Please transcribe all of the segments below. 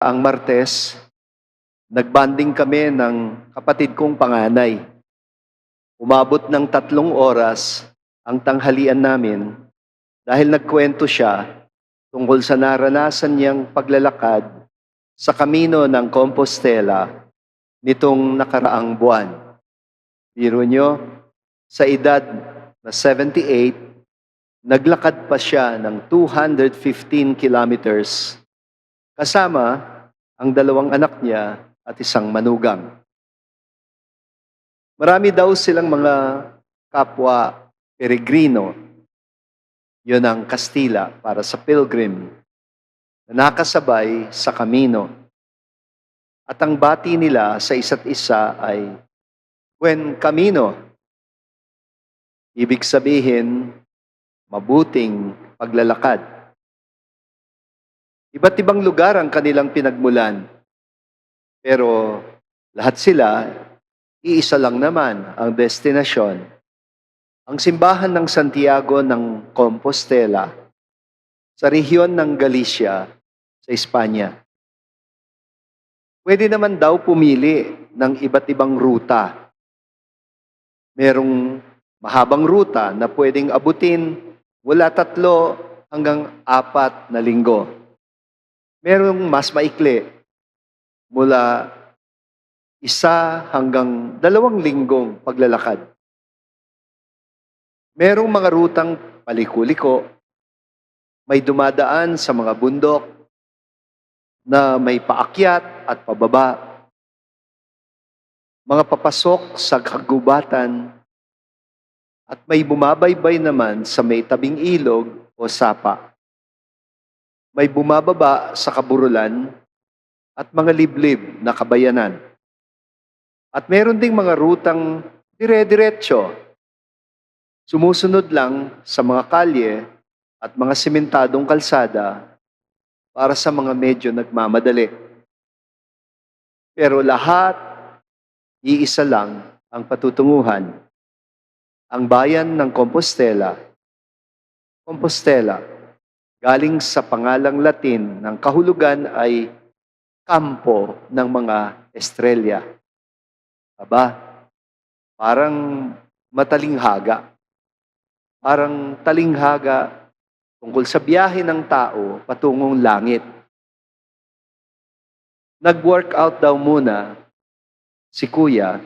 Ang Martes, nagbanding kami ng kapatid kong panganay. Umabot ng tatlong oras ang tanghalian namin dahil nagkwento siya tungkol sa naranasan niyang paglalakad sa kamino ng Compostela nitong nakaraang buwan. Biro nyo, sa edad na 78, naglakad pa siya ng 215 kilometers kasama ang dalawang anak niya at isang manugang. Marami daw silang mga kapwa peregrino. Yun ang Kastila para sa pilgrim na nakasabay sa kamino. At ang bati nila sa isa't isa ay Buen Camino. Ibig sabihin, mabuting paglalakad. Iba't ibang lugar ang kanilang pinagmulan. Pero lahat sila, iisa lang naman ang destinasyon. Ang simbahan ng Santiago ng Compostela sa rehiyon ng Galicia sa Espanya. Pwede naman daw pumili ng iba't ibang ruta. Merong mahabang ruta na pwedeng abutin wala tatlo hanggang apat na linggo merong mas maikli mula isa hanggang dalawang linggong paglalakad. Merong mga rutang palikuliko, may dumadaan sa mga bundok na may paakyat at pababa, mga papasok sa kagubatan, at may bumabaybay naman sa may tabing ilog o sapa may bumababa sa kaburulan at mga liblib na kabayanan. At meron ding mga rutang dire-diretso. Sumusunod lang sa mga kalye at mga simentadong kalsada para sa mga medyo nagmamadali. Pero lahat, iisa lang ang patutunguhan. Ang bayan ng Compostela. Compostela galing sa pangalang Latin ng kahulugan ay kampo ng mga estrella. Aba, parang matalinghaga. Parang talinghaga tungkol sa biyahe ng tao patungong langit. Nag-workout daw muna si kuya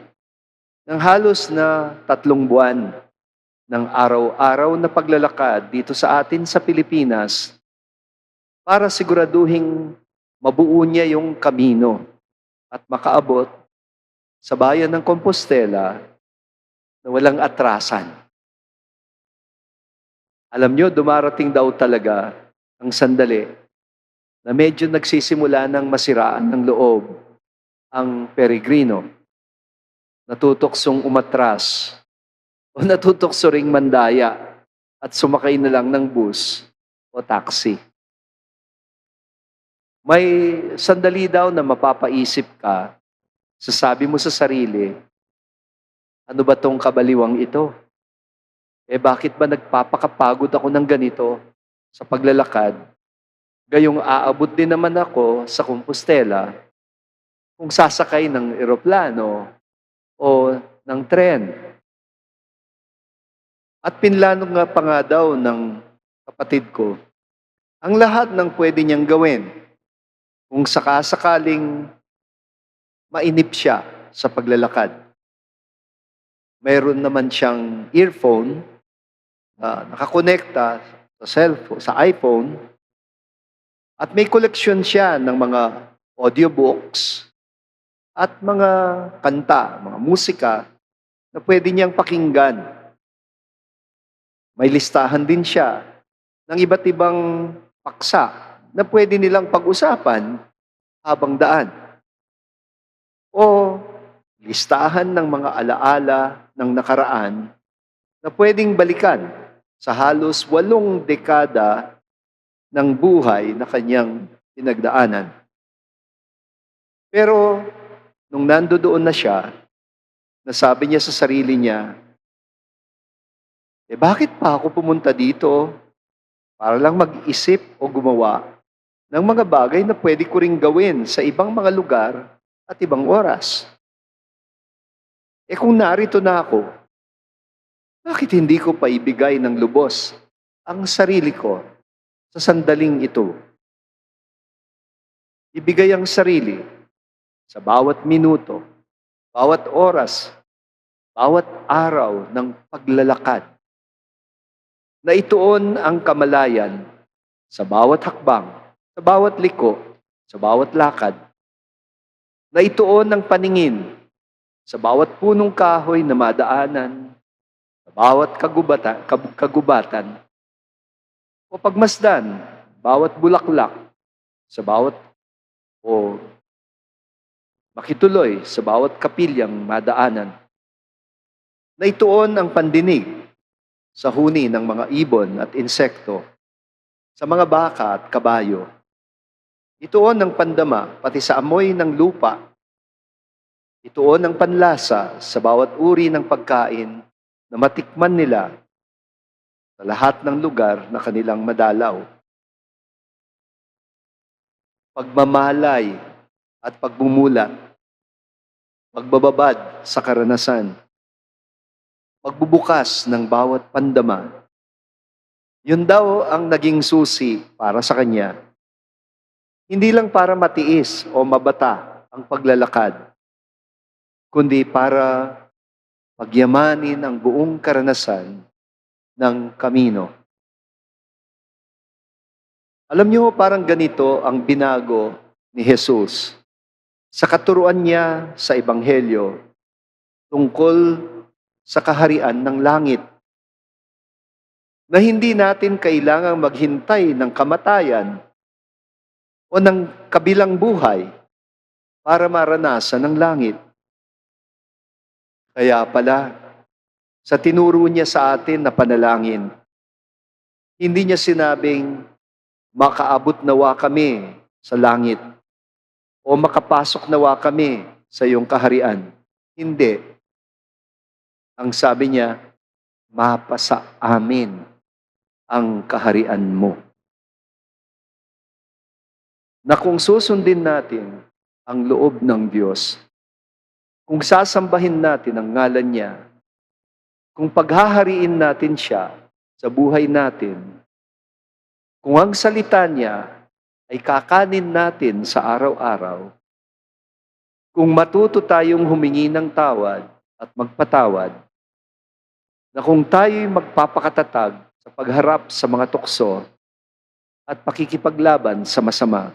ng halos na tatlong buwan ng araw-araw na paglalakad dito sa atin sa Pilipinas para siguraduhing mabuo niya yung kamino at makaabot sa bayan ng Compostela na walang atrasan. Alam nyo, dumarating daw talaga ang sandali na medyo nagsisimula ng masiraan ng loob ang peregrino. Natutoksong umatras o natutokso ring mandaya at sumakay na lang ng bus o taxi. May sandali daw na mapapaisip ka, sasabi mo sa sarili, ano ba tong kabaliwang ito? Eh bakit ba nagpapakapagod ako ng ganito sa paglalakad? Gayong aabot din naman ako sa Compostela kung sasakay ng eroplano o ng tren. At pinlano nga pa nga daw ng kapatid ko, ang lahat ng pwede niyang gawin kung sakasakaling mainip siya sa paglalakad. Mayroon naman siyang earphone na nakakonekta sa cellphone, sa iPhone at may koleksyon siya ng mga audiobooks at mga kanta, mga musika na pwede niyang pakinggan may listahan din siya ng iba't ibang paksa na pwede nilang pag-usapan habang daan. O listahan ng mga alaala ng nakaraan na pwedeng balikan sa halos walong dekada ng buhay na kanyang pinagdaanan. Pero nung nandoon na siya, nasabi niya sa sarili niya, eh bakit pa ako pumunta dito para lang mag-isip o gumawa ng mga bagay na pwede ko ring gawin sa ibang mga lugar at ibang oras. Eh kung narito na ako, bakit hindi ko pa ibigay ng lubos ang sarili ko sa sandaling ito? Ibigay ang sarili sa bawat minuto, bawat oras, bawat araw ng paglalakad. Na ituon ang kamalayan sa bawat hakbang, sa bawat liko, sa bawat lakad. Na ituon ang paningin sa bawat punong kahoy na madaanan, sa bawat kagubatan, kab- kagubatan, o pagmasdan, bawat bulaklak, sa bawat o makituloy sa bawat kapilyang madaanan. Na ituon ang pandinig sa huni ng mga ibon at insekto, sa mga baka at kabayo. Ituon ang pandama pati sa amoy ng lupa. Ituon ang panlasa sa bawat uri ng pagkain na matikman nila sa lahat ng lugar na kanilang madalaw. Pagmamalay at pagmumulat, pagbababad sa karanasan, pagbubukas ng bawat pandama. Yun daw ang naging susi para sa kanya. Hindi lang para matiis o mabata ang paglalakad, kundi para pagyamanin ang buong karanasan ng kamino. Alam niyo, parang ganito ang binago ni Jesus sa katuruan niya sa Ebanghelyo tungkol sa kaharian ng langit. Na hindi natin kailangang maghintay ng kamatayan o ng kabilang buhay para maranasan ng langit. Kaya pala, sa tinuro niya sa atin na panalangin, hindi niya sinabing, makaabot nawa kami sa langit o makapasok nawa kami sa iyong kaharian. Hindi. Ang sabi niya, mapasa amin ang kaharian mo. Na kung susundin natin ang loob ng Diyos, kung sasambahin natin ang ngalan niya, kung paghahariin natin siya sa buhay natin, kung ang salita niya ay kakanin natin sa araw-araw, kung matuto tayong humingi ng tawad at magpatawad, na kung tayo'y magpapakatatag sa pagharap sa mga tukso at pakikipaglaban sa masama,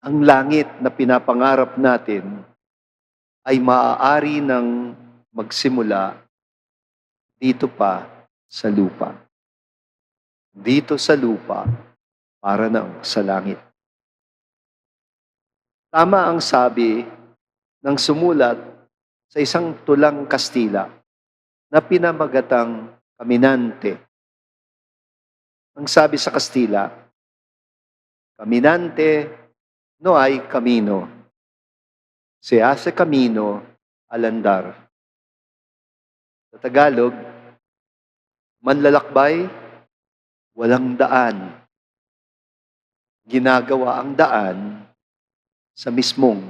ang langit na pinapangarap natin ay maaari ng magsimula dito pa sa lupa. Dito sa lupa para ng sa langit. Tama ang sabi ng sumulat sa isang tulang Kastila na pinamagatang Kaminante. Ang sabi sa Kastila, Kaminante no hay camino. Se hace camino al andar. Sa Tagalog, manlalakbay, walang daan. Ginagawa ang daan sa mismong